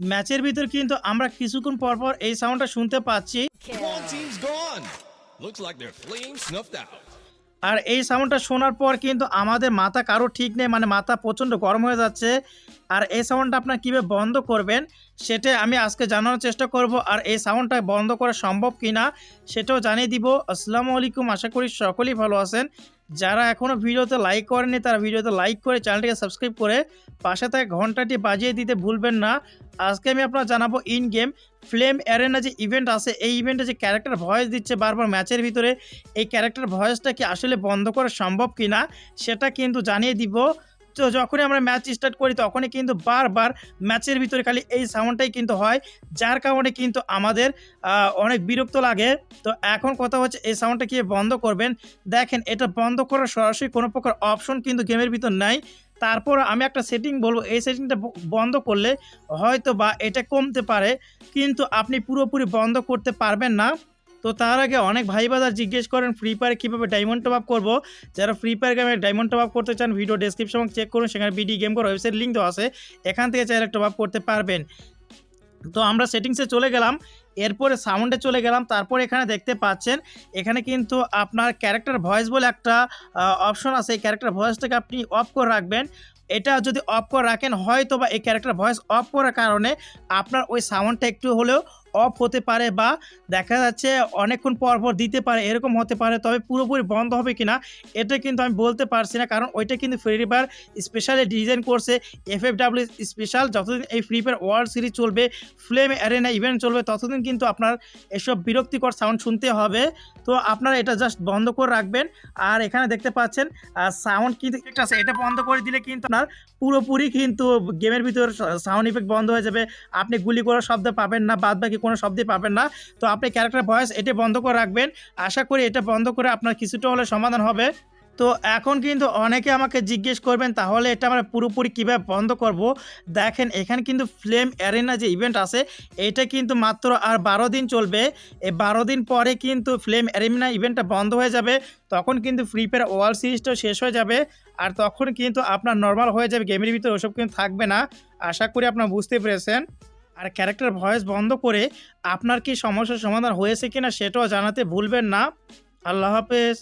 ম্যাচের ভিতর কিন্তু আমরা কিছুক্ষণ পর পর এই সাউন্ডটা শুনতে পাচ্ছি. আর এই সাউন্ডটা শোনার পর কিন্তু আমাদের মাথা কারও ঠিক নেই মানে মাথা প্রচণ্ড গরম হয়ে যাচ্ছে। আর এই সাউন্ডটা আপনার কীভাবে বন্ধ করবেন সেটা আমি আজকে জানানোর চেষ্টা করব। আর এই সাউন্ডটা বন্ধ করা সম্ভব কি না সেটাও জানিয়ে দিব। আসসালামু আলাইকুম আশা করি সকলেই ভালো আছেন। যারা এখনও ভিডিওতে লাইক করেনি তারা ভিডিওতে লাইক করে চ্যানেলটিকে সাবস্ক্রাইব করে পাশে থাকা ঘন্টাটি বাজিয়ে দিতে ভুলবেন না। আজকে আমি আপনার জানাব ইন গেম ফ্লেম অ্যারেনা যে ইভেন্ট আছে, এই ইভেন্টে যে ক্যারেক্টার ভয়েস দিচ্ছে বারবার ম্যাচের ভিতরে, এই ক্যারেক্টার ভয়েসটা কি আসলে বন্ধ করা সম্ভব কি না সেটা কিন্তু জানিয়ে দিব। তো যখনই আমরা ম্যাচ স্টার্ট করি, তখনই কিন্তু বারবার ম্যাচের ভিতরে খালি এই সাউন্ডটাই কিন্তু হয়, যার কারণে কিন্তু আমাদের অনেক বিরক্ত লাগে। তো এখন কথা হচ্ছে এই সাউন্ডটা কি বন্ধ করবেন? দেখেন, এটা বন্ধ করার সরাসরি কোনো প্রকার অপশন কিন্তু গেমের ভিতর নাই। তারপর আমি একটা সেটিং বলব, এই সেটিংটা বন্ধ করলে হয়তো বা এটা কমতে পারে, কিন্তু আপনি পুরোপুরি বন্ধ করতে পারবেন না। তো তার আগে অনেক ভাই বাজার জিজ্ঞেস করেন ফ্রি ফায়ারে কীভাবে ডায়মন্ড টপ আপ করব? যারা ফ্রি ফায়ার গেমে ডায়মন্ড টপ আপ করতে চান ভিডিও ডেসক্রিপশন চেক করুন, সেখানে বিডি গেম করার ওয়েবসাইট লিঙ্ক দেওয়া আছে, এখান থেকে চাইলে টপ আপ করতে পারবেন। তো আমরা সেটিংসে চলে গেলাম এরপরে সাউন্ডে চলে গেলাম, তারপর এখানে দেখতে পাচ্ছেন, এখানে কিন্তু আপনার ক্যারেক্টার ভয়েস বলে একটা অপশন আছে, এই ক্যারেক্টার ভয়েসটাকে আপনি অফ করে রাখবেন। এটা যদি অফ করে রাখেন হয়তো বা এই ক্যারেক্টার ভয়েস অফ করার কারণে আপনার ওই সাউন্ডটা একটু হলেও অফ হতে পারে বা দেখা যাচ্ছে অনেকক্ষণ পর পর দিতে পারে, এরকম হতে পারে, তবে পুরোপুরি বন্ধ হবে কিনা, এটা কিন্তু আমি বলতে পারছি না, কারণ ওইটা কিন্তু ফ্রি ফায়ার স্পেশালি ডিজাইন করছে এফ এফ ডাব্লিউ স্পেশাল যতদিন এই ফ্রি ফায়ার ওয়ার্ল্ড সিরিজ চলবে ফ্লেম অ্যারেনা ইভেন্ট চলবে, ততদিন কিন্তু আপনার এসব বিরক্তিকর সাউন্ড শুনতে হবে, তো আপনারা এটা জাস্ট বন্ধ করে রাখবেন, আর এখানে দেখতে পাচ্ছেন সাউন্ড কিন্তু আছে, এটা বন্ধ করে দিলে কিন্তু আপনার পুরোপুরি কিন্তু গেমের ভিতর সাউন্ড ইফেক্ট বন্ধ হয়ে যাবে, আপনি গুলি করার শব্দ পাবেন না বাদ বাকি কোনো শব্দই পাবেন না। তো আপনি ক্যারেক্টার ভয়েস এটা বন্ধ করে রাখবেন। আশা করি এটা বন্ধ করে আপনার কিছুটা হলে সমাধান হবে। তো এখন কিন্তু অনেকে আমাকে জিজ্ঞেস করবেন, তাহলে এটা আমরা পুরোপুরি কীভাবে বন্ধ করব? দেখেন, এখানে কিন্তু ফ্লেম অ্যারেনা যে ইভেন্ট আছে, এটা কিন্তু মাত্র আর বারো দিন চলবে। এই বারো দিন পরে কিন্তু ফ্লেম অ্যারেনা ইভেন্টটা বন্ধ হয়ে যাবে। তখন কিন্তু ফ্রি ফায়ার ওয়ার্ল্ড সিরিজটাও শেষ হয়ে যাবে। আর তখন কিন্তু আপনার নর্মাল হয়ে যাবে গেমের ভিতরে ওসব কিন্তু থাকবে না। আশা করি আপনারা বুঝতে পেরেছেন। আর ক্যারেক্টার ভয়েস বন্ধ করে আপনার কি সমস্যার সমাধান হয়েছে কিনা সেটাও জানাতে ভুলবেন না। আল্লাহ হাফেজ।